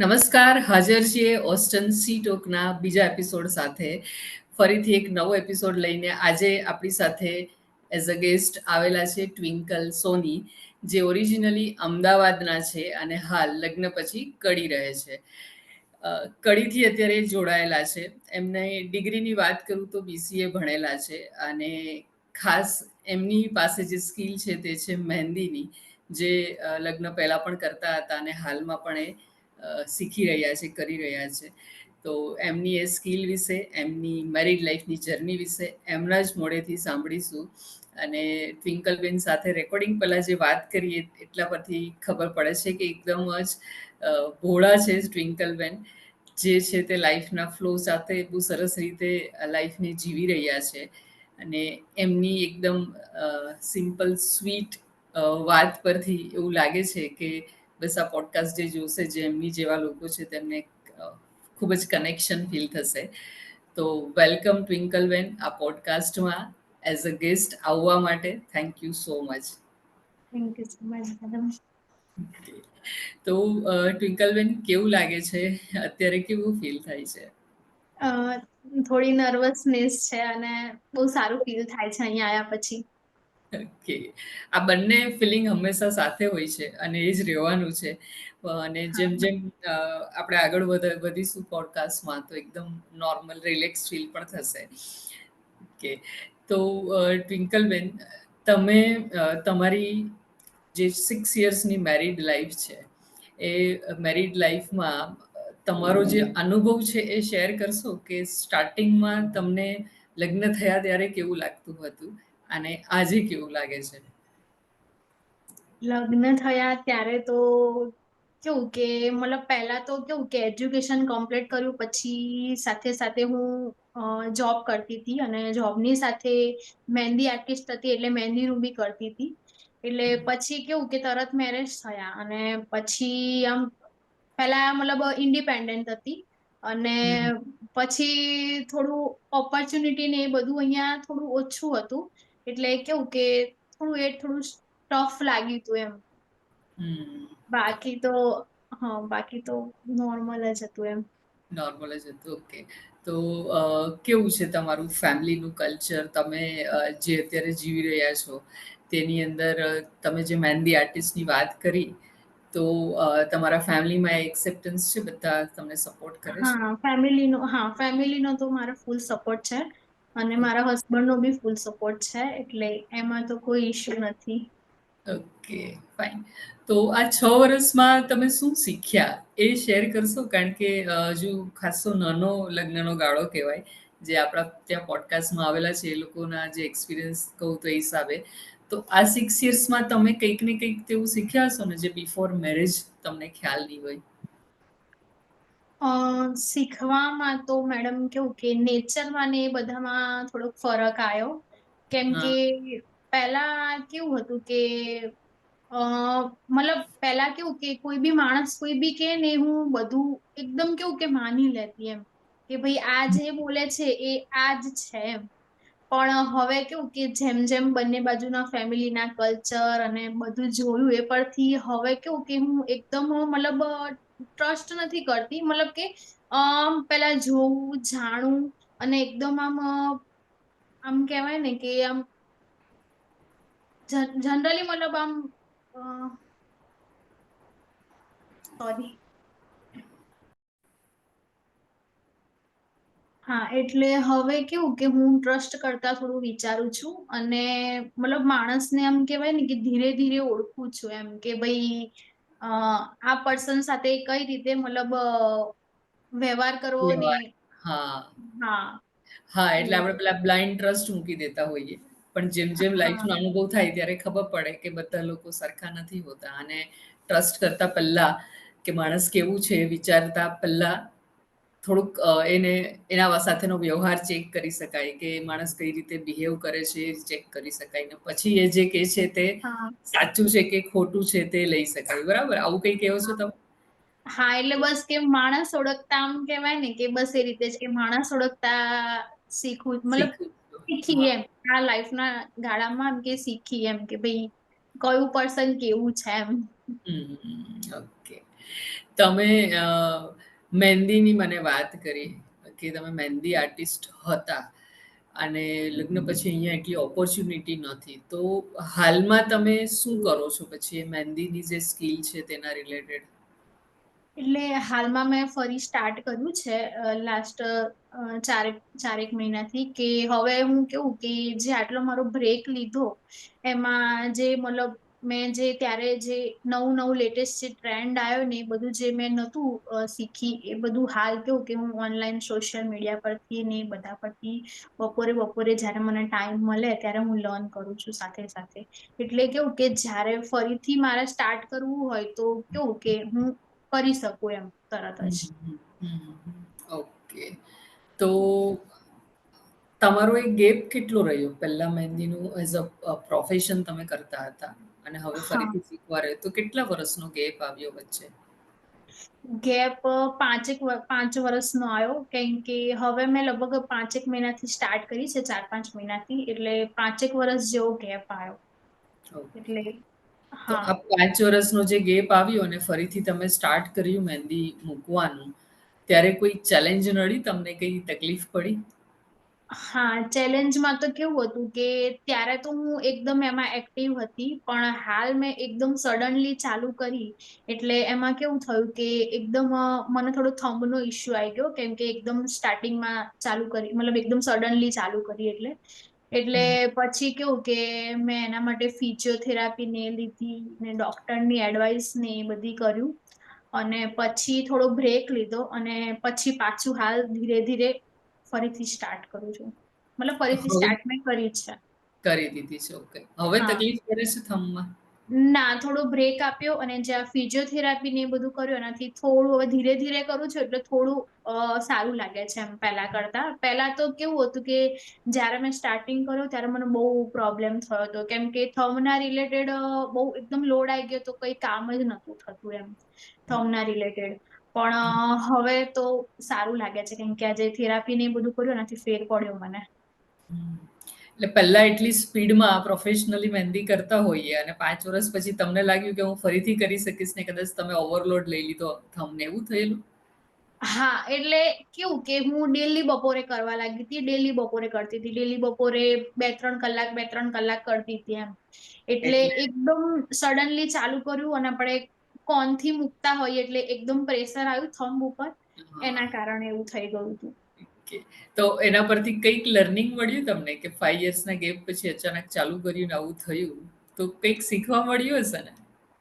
નમસ્કાર, હાજર છીએ ઓસ્ટન સી ટોકના બીજા એપિસોડ સાથે. ફરીથી એક નવો એપિસોડ લઈને આજે આપણી સાથે એઝ અ ગેસ્ટ આવેલા છે ટ્વિંકલ સોની જે ઓરિજિનલી અમદાવાદના છે અને હાલ લગ્ન પછી કડી રહે છે. કડીથી અત્યારે જોડાયેલા છે. એમને ડિગ્રીની વાત કરું તો બીસીએ ભણેલા છે અને ખાસ એમની પાસે જે સ્કિલ છે તે છે મહેંદીની, જે લગ્ન પહેલાં પણ કરતા હતા અને હાલમાં પણ એ શીખી રહ્યા છે, કરી રહ્યા છે. તો એમની એ સ્કિલ વિશે, એમની મેરિડ લાઈફની જર્ની વિશે એમના જ મોડેથી સાંભળીશું. અને ટ્વિંકલબેન સાથે રેકોર્ડિંગ પહેલાં જે વાત કરીએ એટલા પરથી ખબર પડે છે કે એકદમ જ ભોળા છે ટ્વિંકલબેન જે છે તે લાઈફના ફ્લો સાથે બહુ સરસ રીતે લાઈફને જીવી રહ્યા છે. અને એમની એકદમ સિમ્પલ સ્વીટ વાત પરથી એવું લાગે છે કે બસ આ પોડકાસ્ટ જે જોશે જે એમની જેવા લોકો છે તેમને ખૂબ જ કનેક્શન ફીલ થશે. તો વેલકમ ટ્વિંકલબેન આ પોડકાસ્ટમાં એઝ અ ગેસ્ટ આવવા માટે. Thank you so much thank you so much madam તો ટ્વિંકલબેન કેવું લાગે છે? અત્યારે કેવું ફીલ થાય છે? થોડી નર્વસનેસ છે અને બહુ સારું ફીલ થાય છે અહીંયા આવ્યા પછી. ઓકે આ બંને ફિલિંગ હંમેશા સાથે હોય છે અને એ જ રહેવાનું છે. અને જેમ જેમ અ, આપણે આગળ વધ વધીશું પોડકાસ્ટમાં તો એકદમ નોર્મલ રિલેક્સ ફીલ પણ થશે. ઓકે તો અ, ટ્વિંકલબેન તમે અ, તમારી જે સિક્સ યર્સની મેરિડ લાઈફ છે એ મેરિડ લાઈફમાં તમારો જે અનુભવ છે એ શેર કરશો? કે સ્ટાર્ટિંગમાં તમને લગ્ન થયા ત્યારે કેવું લાગતું હતું? અને આજે કેવું લાગે છે? લગ્ન થયા ત્યારે તો કેવું કે મતલબ પહેલા તો કેવું કે એજ્યુકેશન કમ્પ્લીટ કર્યું પછી સાથે સાથે હું જોબ કરતી હતી અને જોબની સાથે મહેંદી આર્ટિસ્ટ હતી એટલે મહેંદીનું બી કરતી હતી. એટલે પછી કેવું કે તરત મેરેજ થયા અને પછી આમ પહેલા મતલબ ઇન્ડિપેન્ડન્ટ હતી અને પછી થોડું ઓપોર્ચ્યુનિટી ને એ બધું અહીંયા થોડું ઓછું હતું. એટલે કેવું કે થોડું એ થોડું ટફ લાગ્યું હતું એમ. બાકી તો હા બાકી તો નોર્મલ જ હતું એમ. નોર્મલ જ હતું ઓકે તો કેવું છે તમારું ફેમિલીનું કલ્ચર તમે જે અત્યારે જીવી રહ્યા છો તેની અંદર તમે જે મહેંદી આર્ટિસ્ટની વાત કરી તો તમારા ફેમિલીમાં એક્સેપ્ટન્સ છે બધા તમને સપોર્ટ કરે છે? હા ફેમિલીનો હા ફેમિલીનો તો મારો ફૂલ સપોર્ટ છે. અને મારા હસબન્ડનો બી ફૂલ સપોર્ટ છે, એટલે એમાં તો કોઈ ઇશ્યુ નથી. ઓકે ફાઇન તો આ છ વર્ષમાં તમે શું શીખ્યા? એ શેર કરશો? કારણ કે હજુ ખાસો નાનો લગ્નનો ગાળો કહેવાય. જે આપણા ત્યાં પોડકાસ્ટમાં આવેલા છે, એ લોકોના જે એક્સપિરિયન્સ કહું તો એ હિસાબે. તો આ સિક્સ યર્સમાં તમે કંઈક ને કંઈક તેવું શીખ્યા હશો ને જે બિફોર મેરેજ તમને ખ્યાલ નહીં હોય? શીખવામાં તો મેડમ કેવું કે નેચરમાં ને એ બધામાં થોડોક ફરક આવ્યો કેમ કે પહેલા કેવું હતું કે અ મતલબ પહેલા કેવું કે કોઈ બી માણસ કોઈ બી કે ને હું બધું એકદમ કેવું કે માની લેતી એમ. કે ભાઈ આ જે બોલે છે એ આ જ છે એમ. પણ હવે કેવું કે જેમ જેમ બંને બાજુના ફેમિલીના કલ્ચર અને બધું જોયું એ પરથી હવે કેવું કે હું એકદમ મતલબ ટ્રસ્ટ નથી કરતી. મતલબ કે પેલા જોવું જાણું અને એકદમ આમ આમ કહેવાય ને કે આમ જનરલી મતલબ આમ સોરી હા, એટલે હવે કેવું કે હું ટ્રસ્ટ કરતા થોડું વિચારું છું અને મતલબ માણસને આમ કેવાય ને કે ધીરે ધીરે ઓળખું છું એમ કે ભાઈ આ પર્સન સાથે કઈ રીતે મતલબ વ્યવહાર કરવો ને હા. હા. હા એટલે આપણે પેલા બ્લાઇન્ડ ટ્રસ્ટ મૂકી દેતા હોઈએ. પણ જેમ જેમ લાઈફ લાઈફનો અનુભવ થાય ત્યારે ખબર પડે કે બધા લોકો સરખા નથી હોતા. અને ટ્રસ્ટ કરતા પહેલા કે માણસ કેવું છે વિચારતા પહેલા થોડુંક એને એના સાથેનો વ્યવહાર ચેક કરી શકાય કે માણસ કઈ રીતે બિહેવ કરે છે એ ચેક કરી શકાય ને પછી એ જે કે છે તે સાચું છે કે ખોટું છે તે લઈ શકાય. બરાબર? આવું કઈ કહેવો છો તમે? હા એટલે બસ કે માણસ ઓળખતા આમ કેવાય ને કે બસ એ રીતે જ કે માણસ ઓળખતા શીખવું મતલબ શીખી એમ. આ લાઈફ ના ગાળામાં એમ કે શીખી એમ કે ભાઈ કયું પર્સન કેવું છે એમ. ઓકે. તમે મહેંદીની મને વાત કરી કે તમે મહેંદી આર્ટિસ્ટ હતા. અને લગ્ન પછી અહીંયા એટલી ઓપોર્ચ્યુનિટી નથી તો હાલમાં તમે શું કરો છો? પછી મહેંદીની જે સ્કિલ છે તેના રિલેટેડ એટલે હાલમાં મેં ફરી સ્ટાર્ટ કર્યું છે લાસ્ટ ચારેક ચારેક મહિનાથી કે હવે હું કેવું કે જે આટલો મારો બ્રેક લીધો એમાં જે મતલબ મેં જે ત્યારે જે નવું નવું લેટેસ્ટ જે ટ્રેન્ડ આવ્યો ને એ બધું જે મેં નહોતું શીખી, એ બધું હાલ કેવું કે હું ઓનલાઈન સોશિયલ મીડિયા પરથી ને બધા પરથી બપોરે બપોરે જ્યારે મને ટાઈમ મળે ત્યારે હું લર્ન કરું છું સાથે સાથે. એટલે કેવું કે જ્યારે ફરીથી મારે સ્ટાર્ટ કરવું હોય તો કેવું કે હું કરી શકું એમ તરત જ. ઓકે તો તમારો એક ગેપ કેટલો રહ્યો? પહેલા મહેંદીનું એઝ અ પ્રોફેશન તમે કરતા હતા. અને હવે ફરીથી શીખવા રહ્યો. તો કેટલા વર્ષનો ગેપ આવ્યો વચ્ચે? ગેપ પાંચેક પાંચ વર્ષનો આવ્યો. કેમ કે હવે મેં લગભગ પાંચેક મહિનાથી સ્ટાર્ટ કરી છે ચાર પાંચ મહિનાથી. એટલે પાંચેક વર્ષ જેવો ગેપ આવ્યો. એટલે હા. પાંચ વર્ષનો જે ગેપ આવ્યો અને ફરીથી તમે સ્ટાર્ટ કર્યું મહેંદી મૂકવાનું ત્યારે કોઈ ચેલેન્જ નડી? તમને કઈ તકલીફ પડી? હા ચેલેન્જમાં તો કેવું હતું કે ત્યારે તો હું એકદમ એમાં એક્ટિવ હતી પણ હાલ મેં એકદમ સડનલી ચાલુ કરી. એટલે એમાં કેવું થયું કે એકદમ મને થોડો થંબનો ઇશ્યુ આવી ગયો કેમ કે એકદમ સ્ટાર્ટિંગમાં ચાલુ કરી મતલબ એકદમ સડનલી ચાલુ કરી એટલે. એટલે પછી કેવું કે મેં એના માટે ફિઝિયોથેરાપી ને લીધી ને ડોક્ટરની એડવાઇસ ને એ બધી કર્યું. અને પછી થોડો બ્રેક લીધો અને પછી પાછું હાલ ધીરે ધીરે ફરીથી સ્ટાર્ટ કરું છું. મતલબ ફરીથી સ્ટાર્ટ મેં કરી છે. કરી દીધી છે ઓકે હવે તકલીફ પડે છે થંબમાં ના થોડો બ્રેક આપ્યો અને જ્યાં ફિઝિયોથેરાપી ને એ બધું કર્યું એનાથી થોડું હવે ધીરે ધીરે કરું છું એટલે થોડું સારું લાગે છે એમ પહેલા કરતા. પહેલા તો કેવું હતું કે જ્યારે મેં સ્ટાર્ટિંગ કર્યું ત્યારે મને બહુ પ્રોબ્લેમ થયો હતો. કેમ કે થમના રિલેટેડ બહુ એકદમ લોડ આવી ગયો તો કઈ કામ જ નતું થતું એમ. થમના રિલેટેડ પણ હવે તો સારું લાગે છે કેમ કે આજે થેરાપી ને બધું કર્યું એનાથી ફેર પડ્યો મને. એટલે પહેલા એટલી સ્પીડમાં પ્રોફેશનલી મહેંદી કરતા હોઈએ અને પાંચ વર્ષ પછી તમને લાગ્યું કે હું ફરીથી કરી શકીશ ને કદાચ તમે ઓવરલોડ લઈ લીધો થમને એવું થયેલું? હા એટલે કેવું કે હું ડેલી બપોરે કરવા લાગી હતી ડેલી બપોરે કરતી હતી ડેલી બપોરે બે ત્રણ કલાક બે ત્રણ કલાક કરતી હતી એમ. એટલે એટલે એકદમ સડનલી ચાલુ કર્યું અને આપણે કોનથી મૂકતા હોઈએ એટલે એકદમ પ્રેશર આવ્યું થંબ ઉપર. એના કારણે એવું થઈ ગયું હતું. તો એના પરથી કંઈક લર્નિંગ મળ્યું તમને કે ફાઈવ યર્સના ગેપ પછી અચાનક ચાલુ કર્યું ને આવું થયું? તો કંઈક શીખવા મળ્યું હશે ને?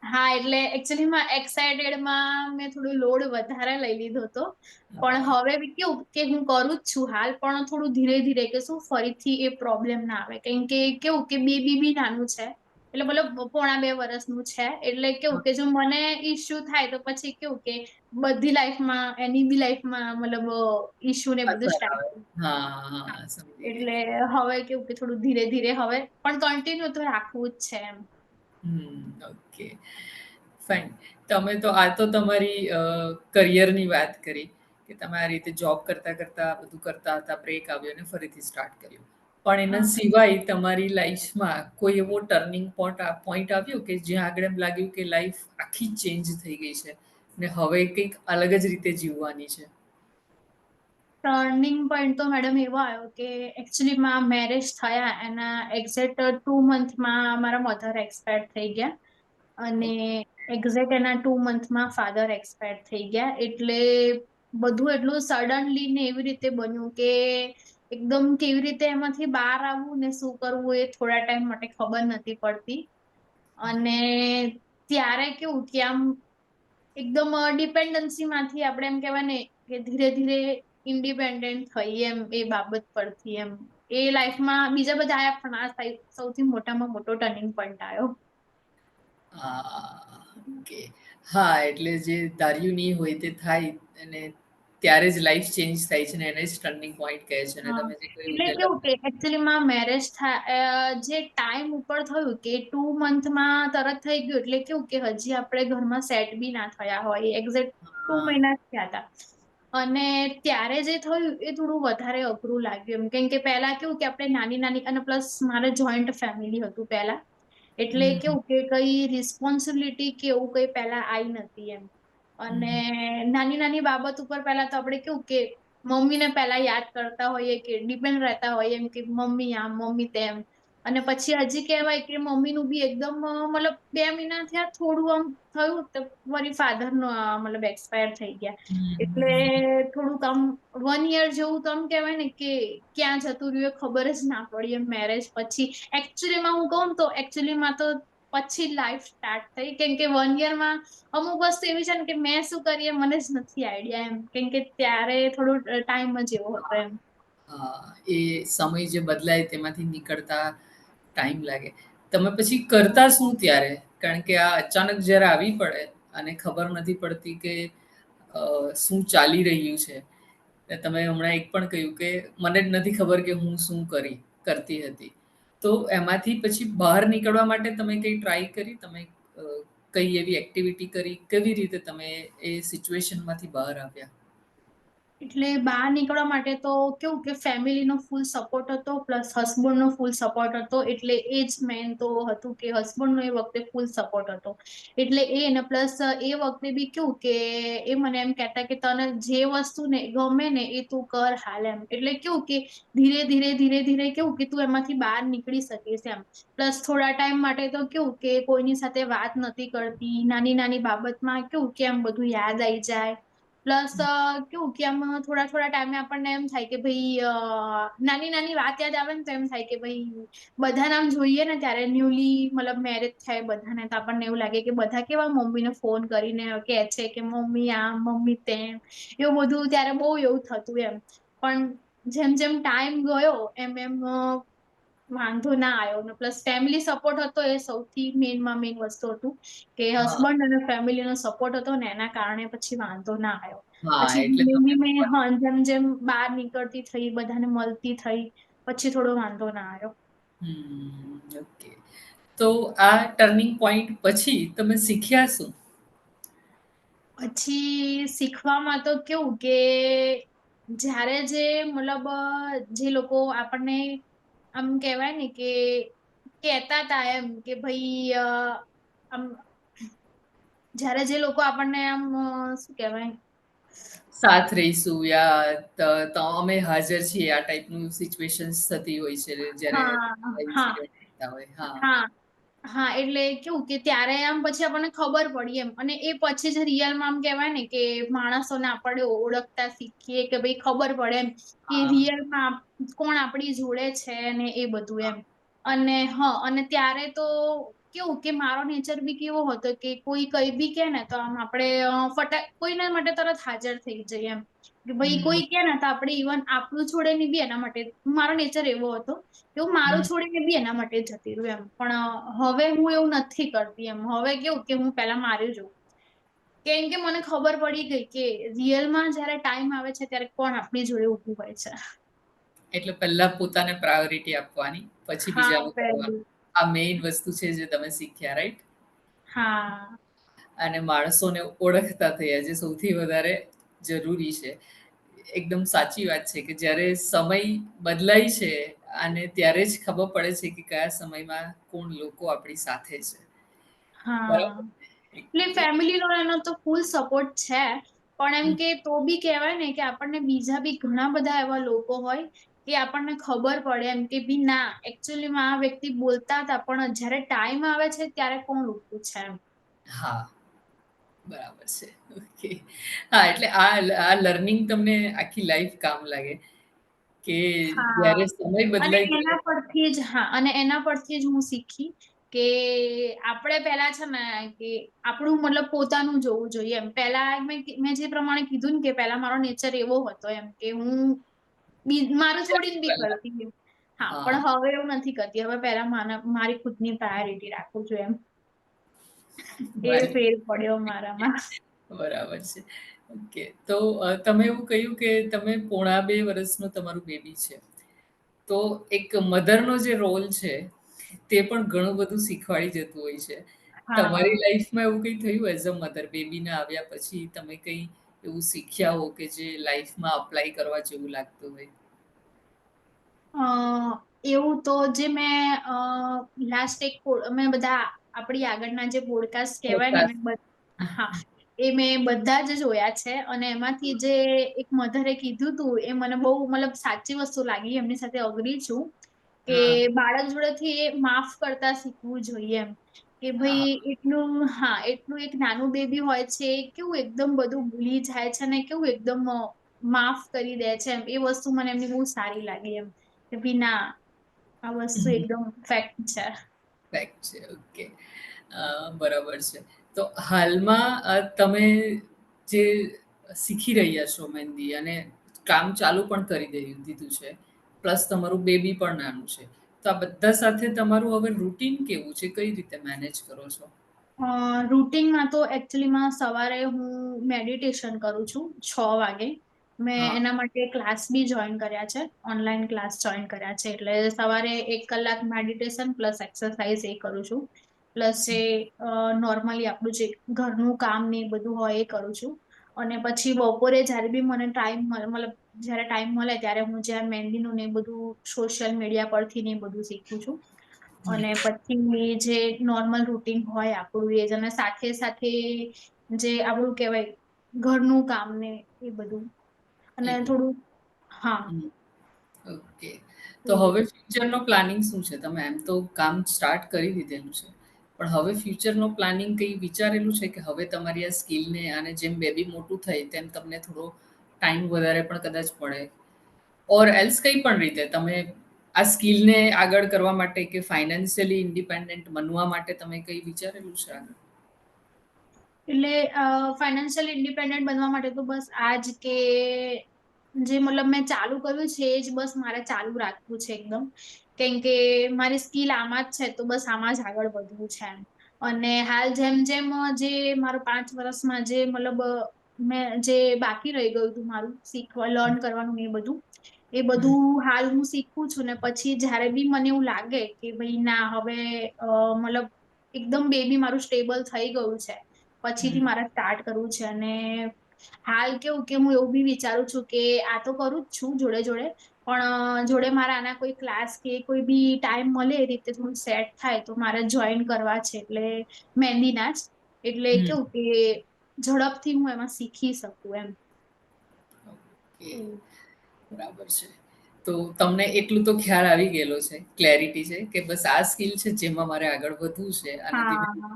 હા એટલે એકચ્યુઅલીમાં એક્સાઇટેડમાં મેં થોડું લોડ વધારે લઈ લીધો હતો. પણ હવે કેવું કે હું કરું જ છું હાલ પણ થોડું ધીરે ધીરે કે શું ફરીથી એ પ્રોબ્લેમ ના આવે. કેમ કે કેવું કે બેબી બી નાનું છે. એટલે મતલબ પોણા બે વર્ષનું છે. એટલે કેવું કે જો મને ઇશ્યુ થાય તો પછી કેવું કે બધી લાઈફમાં એની બી લાઈફમાં મતલબ ઇશ્યુ ને બધું સ્ટાર્ટ એટલે હવે કેવું કે થોડું ધીરે ધીરે હવે પણ કન્ટિન્યુ તો રાખવું જ છે એમ. હમ ઓકે. ફાઇન તમે તો આ તો તમારી કરિયરની વાત કરી કે તમે આ રીતે જોબ કરતા કરતા બધું કરતા હતા બ્રેક આવ્યો અને ફરીથી સ્ટાર્ટ કર્યું. પણ એના હા સિવાય તમારી લાઈફમાં કોઈ એવો ટર્નિંગ પોઈન્ટ પોઈન્ટ આવ્યો કે જ્યાં આગળ એમ લાગ્યું કે લાઈફ આખી ચેન્જ થઈ ગઈ છે ને હવે કંઈક અલગ જ રીતે જીવવાની છે? ટર્નિંગ પોઈન્ટ તો મેડમ એવો આવ્યો કે એકચ્યુઅલીમાં મેરેજ થયા એના એક્ઝેક્ટ ટુ મંથમાં મારા મધર એક્સપાયર થઈ ગયા અને એક્ઝેક્ટ એના ટુ મંથમાં ફાધર એક્સપાયર થઈ ગયા એટલે બધું એટલું સડનલી ને એવી રીતે બન્યું કે એકદમ કેવી રીતે એમાંથી બહાર આવવું ને શું કરવું એ થોડા ટાઈમ માટે ખબર નથી પડતી. અને ત્યારે કેવું કે આમ એકદમ ડિપેન્ડન્સી માંથી આપણે એમ કહેવાય ને કે ધીરે ધીરે ઇન્ડિપેન્ડન્ટ થઈએ એમ એ બાબત પરથી એમ. એ લાઈફમાં બીજા બધા આયા પણ આ સૌથી મોટામાં મોટો ટર્નિંગ પોઈન્ટ આવ્યો હા, એટલે જે ધાર્યું નહીં હોય તે થાય અને ત્યારે જ લાઈફ ચેન્જ થાય છે ને એને જ ટર્નિંગ પોઈન્ટ કહે છે અને તમે જે કહ્યું એટલે કેવું કે એકચ્યુઅલી માં મેરેજ જે ટાઈમ ઉપર થયું કે ટુ મંથમાં તરત થઈ ગયું એટલે કેવું કે હજી આપણે ઘરમાં સેટ બી ના થયા હોય એક્ઝેક્ટ ટુ મહિના થયા હતા. અને ત્યારે જે થયું એ થોડું વધારે અઘરું લાગ્યું. એમ કેમ કે પહેલા કેવું કે આપણે નાની નાની અને પ્લસ મારે જોઈન્ટ ફેમિલી હતું પહેલા. એટલે કેવું કે કઈ રિસ્પોન્સિબિલિટી કે એવું કઈ પહેલા આવી નથી એમ. અને નાની નાની બાબત ઉપર પહેલા તો આપણે કેવું કે મમ્મીને પહેલા યાદ કરતા હોઈએ કે ડિપેન્ડ રહેતા હોઈએ એમ કે મમ્મી આમ મમ્મી તેમ. અને પછી હજી કહેવાય કે મમ્મીનું બી એકદમ મતલબ બે મહિના થયા થોડું આમ થયું તો મારી ફાધર નો મતલબ એક્સપાયર થઈ ગયા. એટલે થોડુંક આમ વન યર જેવું તો આમ કહેવાય ને કે ક્યાં જતું રહ્યું ખબર જ ના પડી એમ મેરેજ પછી. એકચ્યુઅલીમાં હું કહું તો એકચ્યુઅલીમાં તો પછી લાઈફ સ્ટાર્ટ થઈ કેમ કે વન યરમાં અમુક વસ્તુ એવી છે ને કે મેં શું કરીએ મને જ નથી આઈડિયા એમ કેમ કે ત્યારે થોડો ટાઈમ જ એવો હતો એમ એ સમય જે બદલાય તેમાંથી નીકળતા ટાઈમ લાગે. તમે પછી કરતા શું ત્યારે? કારણ કે આ અચાનક જ્યારે આવી પડે અને ખબર નથી પડતી કે શું ચાલી રહ્યું છે. તમે હમણાં એક પણ કહ્યું કે, મને જ નથી ખબર કે હું શું કરી, કરતી હતી. તો એમાંથી પછી બહાર નીકળવા માટે તમે કંઈ ટ્રાય કરી? તમે કઈ એવી એક્ટિવિટી કરી? કેવી રીતે તમે એ સિચ્યુએશનમાંથી બહાર આવ્યા? એટલે બહાર નીકળવા માટે તો કેવું કે ફેમિલીનો ફૂલ સપોર્ટ હતો પ્લસ હસબન્ડનો ફૂલ સપોર્ટ હતો, એટલે એ જ મેન તો હતું કે હસબન્ડનો એ વખતે ફૂલ સપોર્ટ હતો. એટલે એ ને પ્લસ એ વખતે બી કેવું કે એ મને એમ કહેતા કે તને જે વસ્તુ ને ગમે ને એ તું કર હાલ એમ. એટલે કેવું કે ધીરે ધીરે ધીરે ધીરે કેવું કે તું એમાંથી બહાર નીકળી શકીશ એમ. પ્લસ થોડા ટાઈમ માટે તો કેવું કે કોઈની સાથે વાત નથી કરતી, નાની નાની બાબતમાં કેવું કે એમ બધું યાદ આવી જાય. પ્લસ કેવું કે આમ થોડા થોડા ટાઈમે આપણને એમ થાય કે ભાઈ નાની નાની વાત યાદ આવે ને તો એમ થાય કે ભાઈ, બધાને આમ જોઈએ ને ત્યારે ન્યુલી મતલબ મેરેજ થાય બધાને, તો આપણને એવું લાગે કે બધા કેવા મમ્મીને ફોન કરીને કે છે કે, મમ્મી આમ મમ્મી તેમ. એવું બધું ત્યારે બહુ એવું થતું એમ. પણ જેમ જેમ ટાઈમ ગયો, એમ એમ વાંધો ના આવ્યો. ને પ્લસ ફેમિલી સપોર્ટ હતો એ સૌથી મેઇનમાં મેઇન વસ્તુ હતું કે હસબન્ડ અને ફેમિલીનો સપોર્ટ હતો ને એના કારણે પછી વાંધો ના આવ્યો. પછી હા જેમ જેમ બહાર નીકળતી થઈ બધાને મળતી થઈ પછી થોડો વાંધો ના આવ્યો. ઓકે. તો આ ટર્નિંગ પોઈન્ટ પછી તમે શીખ્યા શું? પછી શીખવામાં તો કેવું કે જ્યારે જે મતલબ જે લોકો આપણને આમ કહેવાય ને કે કહેતા તા એમ કે ભાઈ આમ જ્યારે જે લોકો આપણને આમ શું કહેવાય? સાથ રહીશું યા તો ત અમે હાજર છીએ આ ટાઈપનું સિચ્યુએશન્સ થતી હોય છે જ્યારે હા. હા. હા. એટલે કેવું કે ત્યારે આમ પછી આપણને ખબર પડી એમ. અને એ પછી જ રિયલમાં આમ કહેવાય ને કે માણસોને આપણે ઓળખતા શીખીએ કે ભાઈ ખબર પડે એમ કે રિયલમાં કોણ આપણી જોડે છે ને એ બધું એમ. અને હ અને ત્યારે તો કેવું કે મારો નેચર બી કેવો હતો કે કોઈ કઈ બી કે ને તો આમ આપણે ફટા ફટાક કોઈના માટે તરત હાજર થઈ જઈએ એમ. કે ભાઈ કોઈ કે ને તો આપણે ઇવન આપણું છોડે ની બી એના માટે મારો નેચર એવો હતો કે હું મારું છોડીને બી એના માટે જતી રહું એમ. પણ હવે હું એવું નથી કરતી એમ. હવે કેવું કે હું પહેલા મારી જોઉં. કેમ કે મને ખબર પડી ગઈ કે રિયલમાં જ્યારે ટાઈમ આવે છે ત્યારે કોણ આપણી જોડે ઊભું હોય છે. એટલે પહેલા પોતાને પ્રાયોરિટી આપવાની, પછી કરવાનું. આ મેઇન વસ્તુ છે જે તમે શીખ્યા, રાઈટ? હા. અને માણસોને ઓળખતા થયા જે સૌથી વધારે જરૂરી છે. એકદમ સાચી વાત છે કે જ્યારે સમય બદલાય છે અને ત્યારે જ ખબર પડે છે કે કયા સમયમાં કોણ લોકો આપણી સાથે છે. હા. એટલે ફેમિલીનો એનો તો ફૂલ સપોર્ટ છે પણ એમ કે તો બી કહેવાય ને કે આપણને બીજા બી ઘણા બધા એવા લોકો હોય કે આપણને ખબર પડે એમ કે બી ના એકચ્યુઅલીમાં આ વ્યક્તિ બોલતા હતા પણ જ્યારે ટાઈમ આવે છે ત્યારે કોણ ઊભું છે એમ? હા. બરાબર છે. ઓકે. હા, એટલે આ આ લર્નિંગ તમને આખી લાઈફ કામ લાગે કે જ્યારે સમય બદલાય એના પરથી જ હા અને એના પરથી જ હું શીખી કે આપણે પેલા છે ને કે આપણું મતલબ પોતાનું જોવું જોઈએ. એમ પેલા મેં મેં જે પ્રમાણે કીધું ને કે પેલા મારો નેચર એવો હતો એમ કે હું મારું છોડીને બી કરતી. હા પણ હવે એવું નથી કરતી. હવે પહેલા મારી ખુદની પ્રાયોરિટી રાખું છું એમ. એ ફેર પડ્યો મારામાં બરાબર છે. ઓકે. તો તમે એવું કહ્યું કે તમે પોણા બે વર્ષનું તમારું બેબી છે. તો એક મધરનો જે રોલ છે, તે પણ ઘણું બધું શીખવાડી જતું હોય છે. તમારી લાઈફમાં એવું કંઈ થયું એઝ અ મધર, બેબીને આવ્યા પછી તમે કંઈ એવું શીખ્યા હો કે જે લાઈફમાં અપ્લાય કરવા જેવું લાગતું હોય? એવું તો જે મેં લાસ્ટ એક મેં બધા આપણી આગળના જે પોડકાસ્ટ કહેવાય ને હા એ મેં બધા જ જોયા છે અને એમાંથી જે એક મધરે કીધું તું એ મને બહુ મતલબ સાચી વસ્તુ લાગી એમની સાથે અગ્રી છું કે બાળક જોડેથી એ માફ કરતા શીખવું જોઈએ એમ. કે ભાઈ એટલું હા એટલું એક નાનું બેબી હોય છે કેવું એકદમ બધું ભૂલી જાય છે ને કેવું એકદમ માફ કરી દે છે એમ. એ વસ્તુ મને એમની બહુ સારી લાગી એમ. કે ભી ના આ વસ્તુ એકદમ ફેક્ટ છે. ફેક્ટ છે ઓકે બરાબર છે. તો હાલમાં તમે જે શીખી રહ્યા છો મહેંદી અને કામ ચાલુ પણ કરી દઈ- દીધું છે, પ્લસ તમારું બેબી પણ નાનું છે, તો આ બધા સાથે તમારું હવે રૂટીન કેવું છે? કઈ રીતે મેનેજ કરો છો? રૂટીનમાં તો એકચ્યુઅલીમાં સવારે હું મેડિટેશન કરું છું, છ વાગે. મેં એના માટે ક્લાસ બી જોઈન કર્યા છે ઓનલાઈન ક્લાસ જોઈન કર્યા છે. એટલે સવારે એક કલાક મેડિટેશન પ્લસ એક્સરસાઇઝ એ કરું છું. પ્લસ જે નોર્મલી આપણું જે ઘરનું કામ ને એ બધું હોય એ કરું છું. અને પછી બપોરે જ્યારે બી મને ટાઈમ મતલબ જ્યારે ટાઈમ મળે ત્યારે હું જ્યાં મહેંદીનું ને એ બધું સોશિયલ મીડિયા પરથી ને એ બધું શીખું છું. અને પછી જે નોર્મલ રૂટીન હોય આપણું એ જ. અને સાથે સાથે જે આપણું કહેવાય ઘરનું કામ ને એ બધું. અને થોડું હા. ઓકે તો હવે ફ્યુચરનો પ્લાનિંગ શું છે? તમે એમ તો કામ સ્ટાર્ટ કરી દીધેલું છે. પણ હવે ફ્યુચરનો પ્લાનિંગ કંઈ વિચારેલું છે કે હવે તમારી આ સ્કિલને અને જેમ બેબી મોટું થાય તેમ તમને થોડો ટાઈમ વધારે પણ કદાચ પડે ઓર એલ્સ કંઈ પણ રીતે તમે આ સ્કિલને આગળ કરવા માટે કે ફાઇનાન્શિયલી ઇન્ડિપેન્ડન્ટ બનવા માટે તમે કંઈ વિચારેલું છે આગળ? એટલે ફાઇનાન્શિયલ ઇન્ડિપેન્ડન્ટ બનવા માટે તો બસ આજ કે જે મતલબ મેં ચાલુ કર્યું છે એ જ બસ મારે ચાલુ રાખવું છે એકદમ. કેમ કે મારી સ્કિલ આમાં જ છે તો બસ આમાં જ આગળ વધવું છે એમ. અને હાલ જેમ જેમ જે મારો પાંચ વર્ષમાં જે મતલબ મેં જે બાકી રહી ગયું હતું મારું શીખવા લર્ન કરવાનું એ બધું એ બધું હાલ હું શીખું છું ને પછી જયારે બી મને એવું લાગે કે ભાઈ ના હવે મતલબ એકદમ બેબી મારું સ્ટેબલ થઈ ગયું છે પછીથી મારે સ્ટાર્ટ કરવું છે અને હાલ કેવું કે હું એવું બી વિચારું છું કે આ તો કરું જ છું જોડે જોડે પણ જોડે મારા આના કોઈ ક્લાસ કે કોઈ બી ટાઈમ મળે એ રીતે થોડું સેટ થાય તો મારે જોઈન કરવા છે એટલે મહેંદીના જ. એટલે કેવું કે ઝડપથી હું એમાં શીખી શકું એમ. બરાબર છે. તો તમને એટલું તો ખ્યાલ આવી ગયેલો છે ક્લેરિટી છે કે બસ આ સ્કિલ છે જેમાં મારે આગળ વધવું છે અને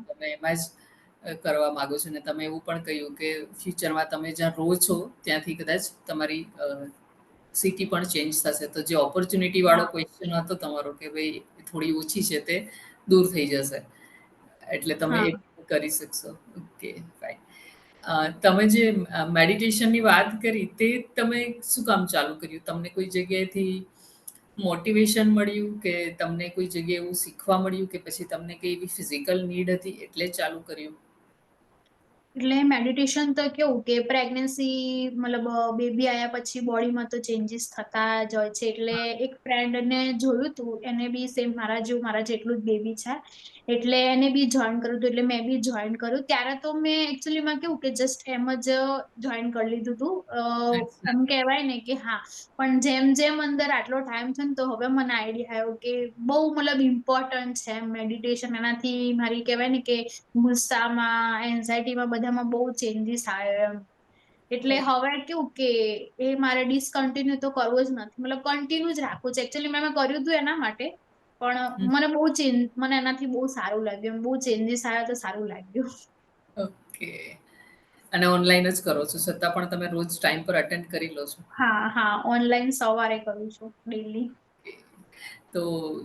તમે એમાં જ કરવા માંગો છો? ને તમે એવું પણ કહ્યું કે ફ્યુચરમાં તમે જ્યાં રહો છો ત્યાંથી કદાચ તમારી સિટી પણ ચેન્જ થશે. તો જે ઓપોર્ચ્યુનિટી વાળો ક્વેશ્ચન હતો તમારો કે ભાઈ થોડી ઓછી છે તે દૂર થઈ જશે. એટલે તમે એ કરી શકશો. ઓકે ફાઇન તમે જે મેડિટેશનની વાત કરી તે તમે શું કામ ચાલુ કર્યું? તમને કોઈ જગ્યાએથી મોટિવેશન મળ્યું કે તમને કોઈ જગ્યાએ એવું શીખવા મળ્યું કે પછી તમને કઈ એવી ફિઝિકલ નીડ હતી એટલે ચાલુ કર્યું? એટલે મેડિટેશન તો કેવું કે પ્રેગ્નન્સી મતલબ બેબી આવ્યા પછી બોડીમાં તો ચેન્જીસ થતા જ હોય છે. એટલે એક ફ્રેન્ડને જોયું તું એને બી સેમ મારા જેવું મારા જેટલું જ બેબી છે. એટલે એને બી જોઈન કર્યું હતું એટલે મેં બી જોઈન કર્યું. ત્યારે તો મેં એકચ્યુઅલીમાં કેવું કે જસ્ટ એમ જ જોઈન કરી લીધું હતું એમ કહેવાય ને કે હા. પણ જેમ જેમ અંદર આટલો ટાઈમ છે ને તો હવે મને આઈડિયા આવ્યો કે બહુ મતલબ ઇમ્પોર્ટન્ટ છે મેડિટેશન એનાથી મારી કહેવાય ને કે ગુસ્સામાં એન્ઝાયટીમાં બધામાં બહુ ચેન્જીસ આવ્યો એમ. એટલે હવે કેવું કે એ મારે ડિસકન્ટિન્યુ તો કરવો જ નથી. મતલબ કન્ટિન્યુ જ રાખવું છે. એકચુઅલી મેં કર્યું હતું એના માટે પણ મને બહુ ચેન્જ મને એનાથી બહુ સારું લાગ્યું. બહુ ચેન્જીસ આવ્યા તો સારું લાગ્યું. ઓકે. અને ઓનલાઈન જ કરો છો? છતાં પણ તમે રોજ ટાઈમ પર અટેન્ડ કરી લો છો? હા હા. ઓનલાઈન સવારે કરું છું ડેલી તો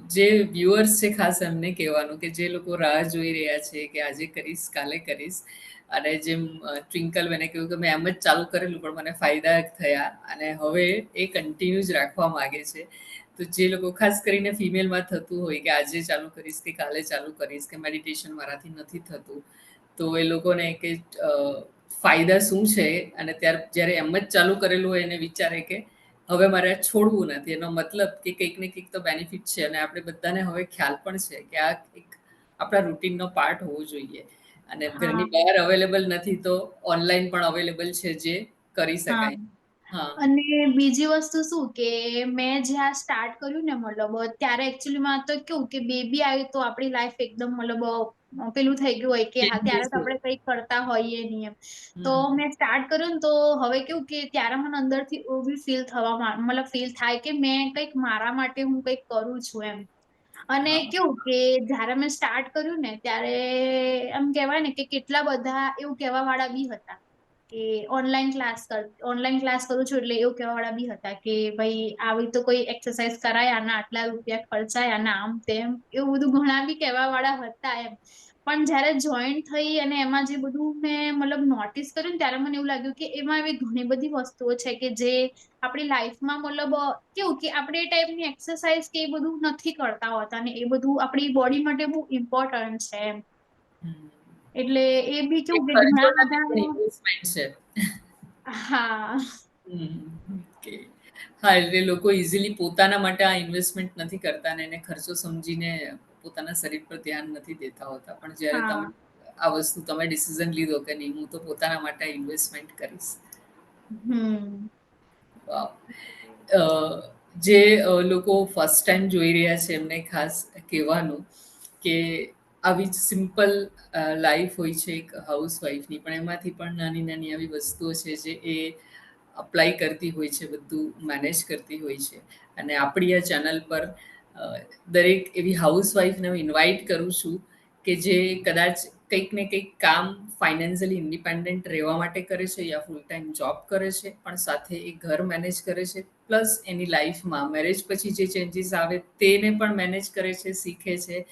જે વ્યુઅર્સ છે ખાસ એમને કહેવાનું કે જે લોકો રાહ જોઈ રહ્યા છે કે આજે કરીશ કાલે કરીશ અને જેમ ટ્વિંકલ બેને કહ્યું કે મેં એમ જ ચાલુ કરેલું, પણ મને ફાયદા થયા. અને હવે એ કન્ટિન્યુ જ રાખવા માગે છે. તો જે લોકો, ખાસ કરીને ફિમેલમાં થતું હોય કે આજે ચાલુ કરીશ કે કાલે ચાલુ કરીશ કે મેડિટેશન મારાથી નથી થતું, તો એ લોકોને કે ફાયદા શું છે? અને ત્યારે, જ્યારે એમ જ ચાલુ કરેલું હોય એને વિચારે કે હવે મારે આ છોડવું નથી. એનો મતલબ કે કંઈક ને કંઈક તો બેનિફિટ છે. અને આપણે બધાને હવે ખ્યાલ પણ છે કે આ એક આપણા રૂટીનનો પાર્ટ હોવો જોઈએ. અને ઘરની બહાર અવેલેબલ નથી તો ઓનલાઈન પણ અવેલેબલ છે જે કરી શકાય. અને બીજી વસ્તુ શું કે મેં જ્યાં સ્ટાર્ટ કર્યું ને મતલબ ત્યારે એકચુઅલીમાં તો કેવું કે બેબી આવ્યું તો આપણી લાઈફ એકદમ મતલબ પેલું થઈ ગયું હોય કે હા ત્યારે આપણે કંઈક કરતા હોઈએ નહીં એમ. તો મેં સ્ટાર્ટ કર્યું ને તો હવે કેવું કે ત્યારે મને અંદરથી એવું બી ફીલ થવા મતલબ ફીલ થાય કે મેં કંઈક મારા માટે હું કંઈક કરું છું એમ. અને કેવું કે જ્યારે મેં સ્ટાર્ટ કર્યું ને ત્યારે એમ કહેવાય ને કે કેટલા બધા એવું કહેવા વાળા બી હતા કે ઓનલાઈન ક્લાસ કર ઓનલાઈન ક્લાસ કરું છું એટલે એવું કહેવા વાળા બી હતા કે ભાઈ આવી તો કોઈ એક્સરસાઇઝ કરાય આના આટલા રૂપિયા ખર્ચાય આના આમ તેમ એવું બધું ઘણા બી કહેવા વાળા હતા એમ. પણ જ્યારે જોઈન્ટ થઈ અને એમાં જે બધું મેં મતલબ નોટિસ કર્યું ને ત્યારે મને એવું લાગ્યું કે એમાં એવી ઘણી બધી વસ્તુઓ છે કે જે આપણી લાઈફમાં મતલબ કેવું કે આપણે એ ટાઈપની એક્સરસાઇઝ કે એ બધું નથી કરતા હોતા ને એ બધું આપણી બોડી માટે બહુ ઇમ્પોર્ટન્ટ છે એટલે એ બી કેવું કે ઘણા બધા છે. હા. હા એટલે લોકો ઇઝીલી પોતાના માટે આ ઇન્વેસ્ટમેન્ટ નથી કરતા ને એને ખર્ચો સમજીને પોતાના શરીર પર ધ્યાન નથી દેતા હોતા. પણ જ્યારે તમે આ વસ્તુ તમે ડિસિઝન લીધો કે નહીં હું તો પોતાના માટે ઇન્વેસ્ટમેન્ટ કરીશ. અ, જે લોકો ફર્સ્ટ ટાઈમ જોઈ રહ્યા છે એમને ખાસ કહેવાનું કે આવી જ સિમ્પલ લાઈફ હોય છે એક હાઉસવાઈફની પણ એમાંથી પણ નાની નાની આવી વસ્તુઓ છે જે એ અપ્લાય કરતી હોય છે બધું મેનેજ કરતી હોય છે. અને આપણી આ ચેનલ પર દરેક એવી હાઉસવાઈફને હું ઇન્વાઇટ કરું છું કે જે કદાચ કંઈક ને કંઈક કામ ફાઇનાન્શિયલી ઇન્ડિપેન્ડન્ટ રહેવા માટે કરે છે યા ફૂલ ટાઈમ જોબ કરે છે, પણ સાથે એ ઘર મેનેજ કરે છે પ્લસ એની લાઈફમાં મેરેજ પછી જે ચેન્જીસ આવે તેને પણ મેનેજ કરે છે, શીખે છે.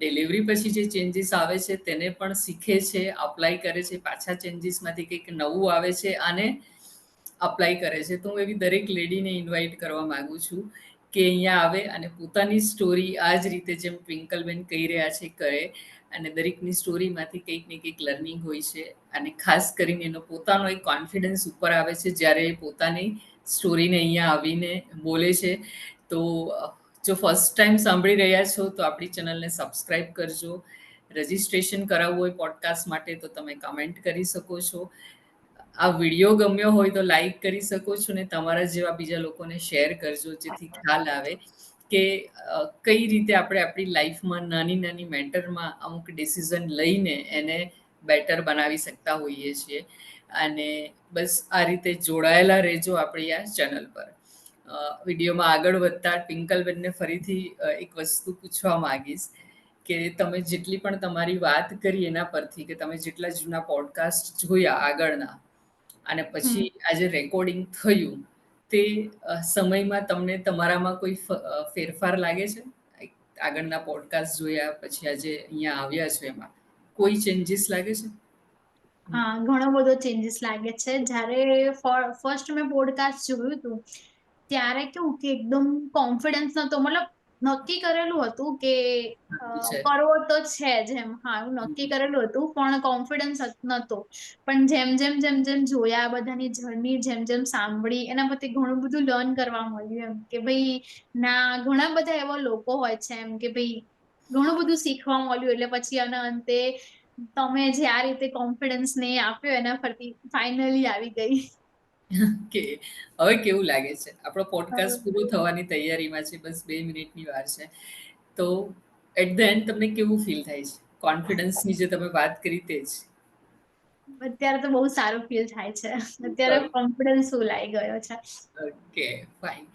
ડિલિવરી પછી જે ચેન્જીસ આવે છે તેને પણ શીખે છે અપ્લાય કરે છે, પાછા ચેન્જીસમાંથી કંઈક નવું આવે છે અને અપ્લાય કરે છે. તો હું એવી દરેક લેડીને ઇન્વાઇટ કરવા માગું છું. કે અહીંયા આવે અને પોતાની સ્ટોરી આ જ રીતે જેમ ટ્વિંકલબેન કહી રહ્યા છે, કરે અને દરેકની સ્ટોરીમાંથી કંઈક ને કંઈક લર્નિંગ હોય છે અને ખાસ કરીને એનો પોતાનો એક કોન્ફિડન્સ ઉપર આવે છે, જ્યારે એ પોતાની સ્ટોરીને અહીંયા આવીને બોલે છે. તો, જો ફર્સ્ટ ટાઈમ સાંભળી રહ્યા છો તો આપણી ચેનલને સબસ્ક્રાઈબ કરજો. રજિસ્ટ્રેશન કરાવવું હોય પોડકાસ્ટ માટે તો તમે કમેન્ટ કરી શકો છો. આ વીડિયો ગમ્યો હોય તો લાઈક કરી શકો છો ને તમારા જેવા બીજા લોકોને શેર કરજો, જેથી ખ્યાલ આવે કે કઈ રીતે આપણે આપણી લાઈફમાં નાની નાની મેટરમાં અમુક ડિસિઝન લઈને એને બેટર બનાવી શકતા હોઈએ છીએ. અને બસ આ રીતે જોડાયેલા રહેજો આપણી આ ચેનલ પર. વિડીયોમાં આગળ વધતા ટ્વિંકલબેનને ફરીથી એક વસ્તુ પૂછવા માંગીશ કે તમે જેટલી પણ તમારી વાત કરી એના પરથી કે તમે જેટલા જૂના પોડકાસ્ટ જોયા આગળના અને પછી આજે રેકોર્ડિંગ થયું. તે સમયમાં તમને તમારામાં કોઈ ફેરફાર લાગે છે? આગળના પોડકાસ્ટ જોયા પછી આજે અહીંયા આવ્યા છો એમાં. કોઈ ચેન્જીસ લાગે છે? હા ઘણો બધો ચેન્જીસ લાગે છે. જ્યારે ફર્સ્ટ મેં પોડકાસ્ટ જોયું હતું ત્યારે કેવું કે એકદમ કોન્ફિડન્સ નતો. મતલબ નક્કી કરેલું હતું કે કરવો તો છે જ એમ. હા એવું નક્કી કરેલું હતું પણ કોન્ફિડન્સ નતો. પણ જેમ જેમ જેમ જેમ જોયા બધાની જર્ની જેમ જેમ સાંભળી એના પરથી ઘણું બધું લર્ન કરવા મળ્યું એમ. કે ભાઈ ના ઘણા બધા એવા લોકો હોય છે એમ કે ભાઈ ઘણું બધું શીખવા મળ્યું એટલે પછી આના અંતે તમે જે આ રીતે કોન્ફિડન્સ ને આપ્યો એના પરથી ફાઇનલી આવી ગઈ. કે હવે કેવું લાગે છે? આપણો પોડકાસ્ટ પૂરો થવાની તૈયારીમાં છે બસ બે મિનિટની વાર છે. તો એટ ધ એન્ડ તમને કેવું ફીલ થાય છે? કોન્ફિડન્સની જે તમે વાત કરી તે જ. અત્યારે તો બહુ સારું ફીલ થાય છે. અત્યારે કોન્ફિડન્સ ઉલાઈ ગયો છે? ઓકે ફાઇન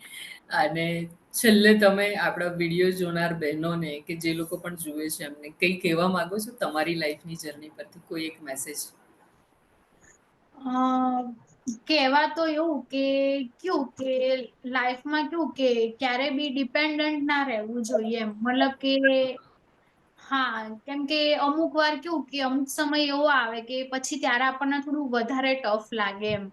અને છેલ્લે તમે આપણા વીડિયો જોનાર બહેનોને કે જે લોકો પણ જુએ છે એમને કંઈ કહેવા માંગો છો તમારી લાઈફની જર્ની પરથી? કોઈ એક મેસેજ કહેવા તો એવું કે કેવું કે લાઈફમાં કેવું કે ક્યારે બી ડિપેન્ડન્ટ ના રહેવું જોઈએ. મતલબ કે હા, કેમ કે અમુક વાર કેવું કે અમુક સમય એવો આવે કે પછી ત્યારે આપણને થોડું વધારે ટફ લાગે એમ.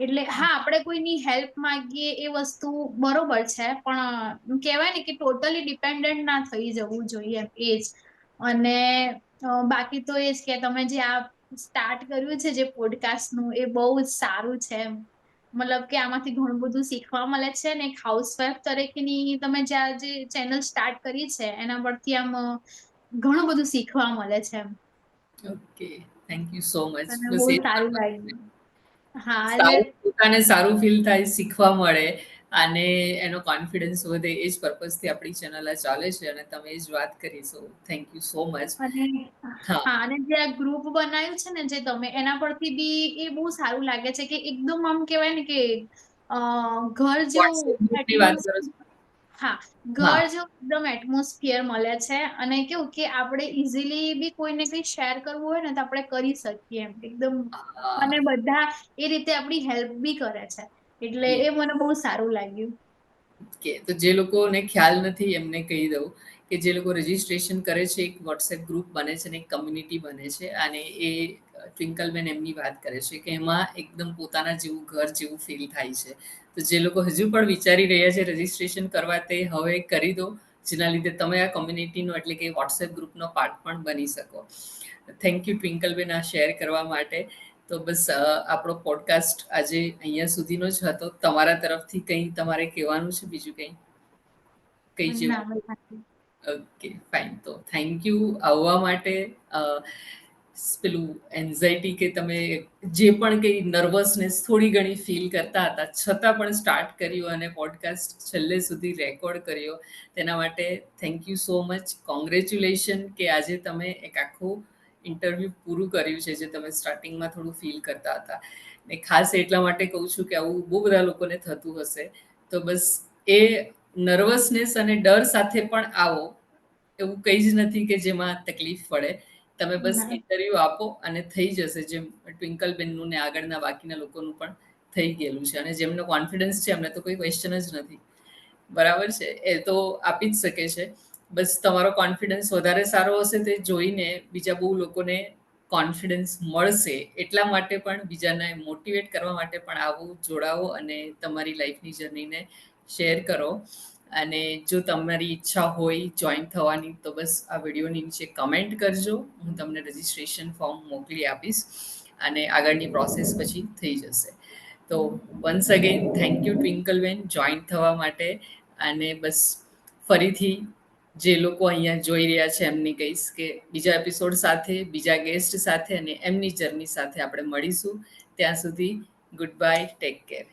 એટલે હા, આપણે કોઈની હેલ્પ માંગીએ એ વસ્તુ બરોબર છે, પણ કહેવાય ને કે ટોટલી ડિપેન્ડન્ટ ના થઈ જવું જોઈએ એ જ અને બાકી તો એ જ કે તમે જે આ સ્ટાર્ટ કર્યું છે જે પોડકાસ્ટનું એ બહુ જ સારું છે એમ. મતલબ કે આમાંથી ઘણું બધું શીખવા મળે છે ને એક હાઉસવાઈફ તરીકેની તમે જ્યાં જે ચેનલ સ્ટાર્ટ કરી છે એના પરથી આમ ઘણું બધું શીખવા મળે છે એમ. Okay thank you so much બહુ સારું લાગ્યું. હા પોતાને સારું ફીલ થાય શીખવા મળે. અને એનો કોન્ફિડન્સ વધે એ જ પર્પઝથી આપણી ચેનલ આ ચાલે છે અને તમે એ જ વાત કરી so thank you so much હા. અને જે આ ગ્રુપ બનાવ્યું છે ને જે તમે એના પરથી બી એ બહુ સારું લાગે છે કે એકદમ આમ કહેવાય ને કે ઘર જેવું વાત કરો હા હા. ઘર જેવું એકદમ એટમોસ્ફિયર મળે છે અને કેવું કે આપણે ઇઝીલી બી કોઈને કંઈ શેર કરવું હોય ને તો આપણે કરી શકીએ એમ એકદમ અને બધા એ રીતે આપણી હેલ્પ બી કરે છે એટલે એ મને બહુ સારું લાગ્યું. કે તો જે લોકોને ખ્યાલ નથી એમને કહી દઉં કે જે લોકો રજીસ્ટ્રેશન કરે છે એક વોટ્સએપ ગ્રુપ બને છે અને એક કમ્યુનિટી બને છે અને એ ટ્વિંકલબેન એમની વાત કરે છે કે એમાં એકદમ પોતાના જેવું ઘર જેવું ફીલ થાય છે. તો જે લોકો હજુ પણ વિચારી રહ્યા છે રજિસ્ટ્રેશન કરવા તે હવે કરી દો જેના લીધે તમે આ કમ્યુનિટીનો એટલે કે વોટ્સએપ ગ્રુપનો પાર્ટ પણ બની શકો. થેન્ક યુ ટ્વિંકલબેન આ શેર કરવા માટે. તો બસ આપણો પોડકાસ્ટ આજે અહીંયા સુધીનો જ હતો. તમારા તરફથી કંઈ તમારે કહેવાનું છે? બીજું કંઈ? કઈ ઓકે ફાઇન. તો થેન્ક યુ આવવા માટે. પેલું એન્ઝાયટી કે તમે જે પણ કંઈ નર્વસનેસ થોડી ઘણી ફીલ કરતા હતા છતાં પણ સ્ટાર્ટ કર્યું અને પોડકાસ્ટ છેલ્લે સુધી રેકોર્ડ કર્યો. તેના માટે thank you so much congratulation કે આજે તમે એક આખું ઇન્ટરવ્યૂ પૂરું કર્યું છે જે તમે સ્ટાર્ટિંગમાં થોડું ફીલ કરતા હતા. ને ખાસ એટલા માટે કહું છું કે આવું બહુ બધા લોકોને થતું હશે. તો બસ એ નર્વસનેસ અને ડર સાથે પણ આવો. એવું કંઈ જ નથી કે જેમાં તકલીફ પડે. તમે બસ. ઇન્ટરવ્યૂ આપો અને થઈ જશે જેમ ટ્વિંકલબેનનું ને આગળના બાકીના લોકોનું પણ થઈ ગયેલું છે. અને જેમનો કોન્ફિડન્સ છે એમને તો કોઈ ક્વેશ્ચન જ નથી. બરાબર છે? એ તો આપી જ શકે છે. બસ તમારો કોન્ફિડન્સ વધારે સારો હશે તે જોઈને બીજા બહુ લોકોને કોન્ફિડન્સ મળશે એટલા માટે પણ બીજાને મોટિવેટ કરવા માટે પણ આવું જોડાવો અને તમારી લાઈફની જર્નીને શેર કરો. અને જો તમારી ઈચ્છા હોય જોઈન થવાની તો બસ આ વિડીયોની નીચે કમેન્ટ કરજો. હું તમને રજિસ્ટ્રેશન ફોર્મ મોકલી આપીશ અને આગળની પ્રોસેસ પછી થઈ જશે. તો વન્સ અગેન થેન્ક યુ ટ્વિંકલબેન જોઈન થવા માટે. અને બસ ફરીથી જે લોકો અહીંયા જોઈ રહ્યા છે, એમની કહીશ કે બીજા એપિસોડ સાથે, બીજા ગેસ્ટ સાથે અને એમની જર્ની સાથે આપણે મળીશું. ત્યાં સુધી ગુડ બાય ટેક કેર